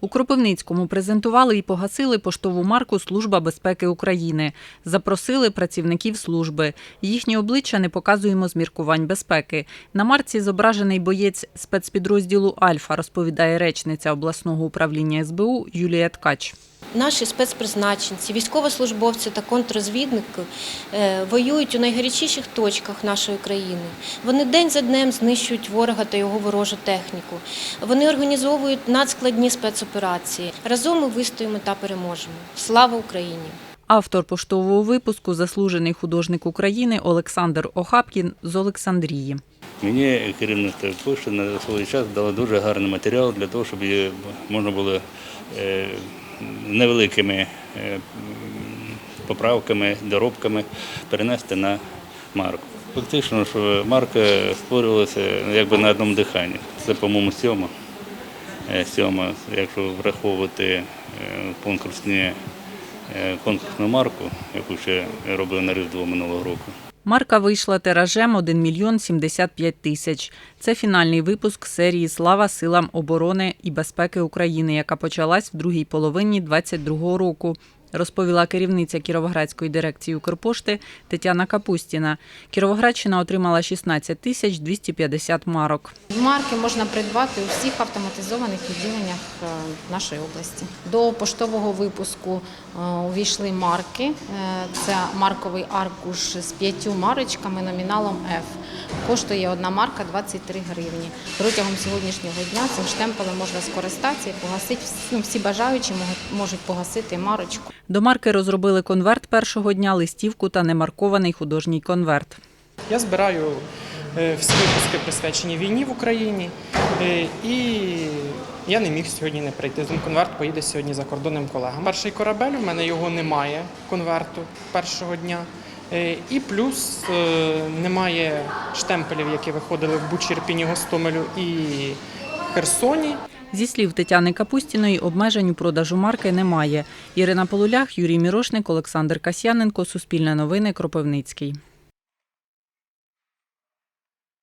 У Кропивницькому презентували і погасили поштову марку Служба безпеки України. Запросили працівників служби. Їхні обличчя не показуємо з міркувань безпеки. На марці зображений боєць спецпідрозділу Альфа, розповідає речниця обласного управління СБУ Юлія Ткач. Наші спецпризначенці, військовослужбовці та контррозвідники е, воюють у найгарячіших точках нашої країни. Вони день за днем знищують ворога та його ворожу техніку. Вони організовують надскладні спецоперації. Разом ми вистоїмо та переможемо. Слава Україні! Автор поштового випуску заслужений художник України Олександр Охапкін з Олександрії. Мені керівництво пошти на свій час дало дуже гарний матеріал для того, щоб її можна було е, невеликими е, поправками, доробками перенести на марку. Фактично, що марка створювалася якби на одному диханні. Це, по-моєму, сьома. Е, Сьома, якщо враховувати е, конкурсні, конкурсну марку, яку ще робив на Різдво минулого року. Марка вийшла тиражем 1 мільйон 75 тисяч. Це фінальний випуск серії Слава силам оборони і безпеки України, яка почалась в другій половині 2022 року. Розповіла керівниця Кіровоградської дирекції Укрпошти Тетяна Капустіна. Кіровоградщина отримала 16 тисяч 250 марок. Марки можна придбати у всіх автоматизованих відділеннях е, нашої області. До поштового випуску е, увійшли марки. Е, Це марковий аркуш з п'ятью марочками номіналом F. Коштує одна марка 23 гривні. Протягом сьогоднішнього дня цим штемпелем можна скористатися і погасити. Ну, всі бажаючі можуть- погасити марочку. До марки розробили конверт першого дня, листівку та немаркований художній конверт. Я збираю е, всі випуски присвячені війні в Україні, е, і я не міг сьогодні не прийти. Конверт поїде сьогодні за кордонним колегам. Перший корабель, у мене його немає, конверту першого дня. Е, І плюс е, немає штемпелів, які виходили в Бучірпіні Гостомелю і Херсоні. Зі слів Тетяни Капустіної, обмежень у продажу марки немає. Ірина Полулях, Юрій Мірошник, Олександр Касьяненко, Суспільне новини, Кропивницький.